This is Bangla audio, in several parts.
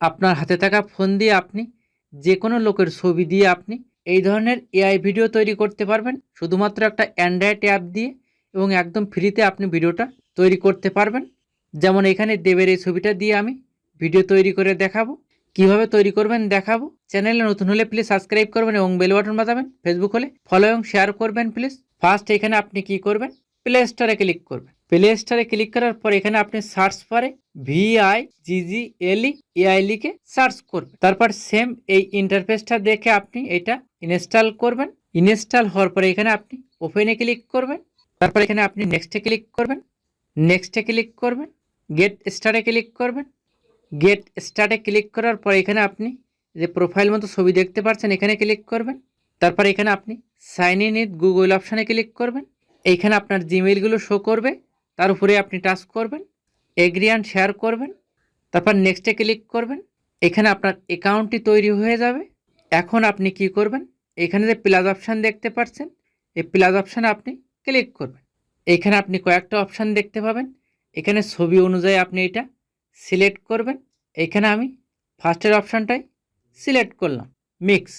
আপনার হাতে থাকা ফোন দিয়ে আপনি যে কোনো লোকের ছবি দিয়ে আপনি এই ধরনের এআই ভিডিও তৈরি করতে পারবেন। শুধুমাত্র একটা অ্যান্ড্রয়েড অ্যাপ দিয়ে এবং একদম ফ্রিতে আপনি ভিডিওটা তৈরি করতে পারবেন। যেমন এখানে দেবের এই ছবিটা দিয়ে আমি ভিডিও তৈরি করে দেখাবো। কীভাবে তৈরি করবেন দেখাবো। চ্যানেলে নতুন হলে প্লিজ সাবস্ক্রাইব করবেন এবং বেল বাটন বাজাবেন। ফেসবুক হলে ফলো এবং শেয়ার করবেন প্লিজ ফার্স্ট এখানে আপনি কি করবেন? প্লে স্টোরে ক্লিক করবেন। প্লে স্টোরে ক্লিক করার পর এখানে আপনি সার্চ পারে ভিআই জিজি এলই এআই লিখে সার্চ করবেন। তারপর সেম এই ইন্টারফেসটা দেখে আপনি এটা ইনস্টল করবেন। ইনস্টল হওয়ার পরে এখানে আপনি ওপেনে ক্লিক করবেন। তারপর এখানে আপনি নেক্সটে ক্লিক করবেন। নেক্সটে ক্লিক করবেন। গেট স্টারে ক্লিক করবেন। গেট স্টার্টে ক্লিক করার পর এখানে আপনি যে প্রোফাইল মতো ছবি দেখতে পাচ্ছেন, এখানে ক্লিক করবেন। তারপর এখানে আপনি সাইন ইন উইথ গুগল অপশানে ক্লিক করবেন। এইখানে আপনার জিমেইলগুলো শো করবে। তার উপরে আপনি টাচ করবেন এগ্রি অ্যান্ড শেয়ার করবেন, তারপর নেক্সটে ক্লিক করবেন, এখানে আপনার অ্যাকাউন্টটি তৈরি হয়ে যাবে। এখন আপনি কি করবেন? এখানে যে প্লাস অপশান দেখতে পাচ্ছেন, এই প্লাস অপশানে আপনি ক্লিক করবেন। এইখানে আপনি কয়েকটা অপশান দেখতে পাবেন। এখানে ছবি অনুযায়ী আপনি এটা সিলেক্ট করবেন। এখানে আমি ফার্স্টের অপশানটাই সিলেক্ট করলাম মিক্স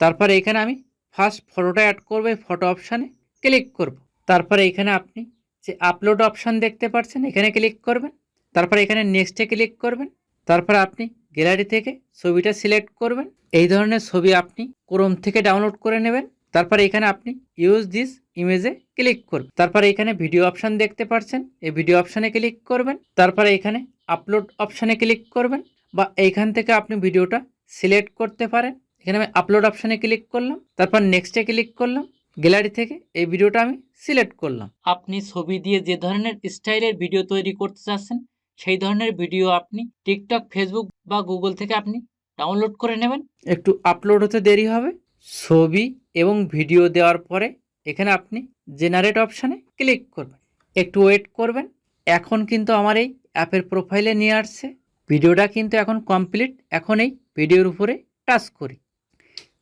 তারপর এখানে আমি ফার্স্ট ফটোটা অ্যাড করব, এই ফটো অপশানে ক্লিক করব। তারপরে এখানে আপনি যে আপলোড অপশান দেখতে পাচ্ছেন এখানে ক্লিক করবেন, তারপর এখানে নেক্সটে ক্লিক করবেন, তারপর আপনি গ্যালারি থেকে ছবিটা সিলেক্ট করবেন। এই ধরনের ছবি আপনি ক্রোম থেকে ডাউনলোড করে নেবেন, তারপর এখানে আপনি ইউজ দিস ইমেজে ক্লিক করবেন। তারপর এখানে ভিডিও অপশান দেখতে পাচ্ছেন এই ভিডিও অপশানে ক্লিক করবেন, তারপরে এখানে আপলোড অপশানে ক্লিক করবেন বা এইখান থেকে আপনি ভিডিওটা সিলেক্ট করতে পারেন। এখানে আমি আপলোড অপশানে ক্লিক করলাম, তারপর নেক্সটে ক্লিক করলাম গ্যালারি থেকে এই ভিডিওটা আমি সিলেক্ট করলাম। আপনি ছবি দিয়ে যে ধরনের স্টাইলের ভিডিও তৈরি করতে চাচ্ছেন সেই ধরনের ভিডিও আপনি টিকটক ফেসবুক বা গুগল থেকে আপনি ডাউনলোড করে নেবেন। একটু আপলোড হতে দেরি হবে। ছবি এবং ভিডিও দেওয়ার পরে এখানে আপনি জেনারেট অপশানে ক্লিক করবেন। একটু ওয়েট করবেন। এখন কিন্তু আমার এই অ্যাপের প্রোফাইলে নিয়ে আসছে। ভিডিওটা কিন্তু এখন কমপ্লিট এখন এই ভিডিওর উপরে টাচ করি।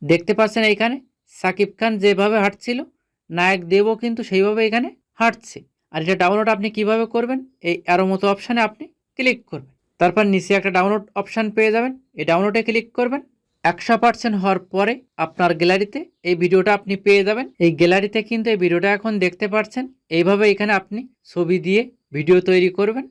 দেখতে পাচ্ছেন এইখানে সাকিব খান যেভাবে হাঁটছিল, নায়ক দেবও কিন্তু সেইভাবে এখানে হাঁটছে। আর এটা ডাউনলোড আপনি কীভাবে করবেন, এই অ্যারো মতো অপশানে আপনি ক্লিক করবেন। তারপর নিচে একটা ডাউনলোড অপশান পেয়ে যাবেন। এই ডাউনলোডে ক্লিক করবেন। একশো পার্সেন্ট হওয়ার পরে আপনার গ্যালারিতে এই ভিডিওটা আপনি পেয়ে যাবেন। এই গ্যালারিতে কিন্তু এই ভিডিওটা এখন দেখতে পাচ্ছেন। এইভাবে এখানে আপনি ছবি দিয়ে ভিডিও তৈরি করবেন।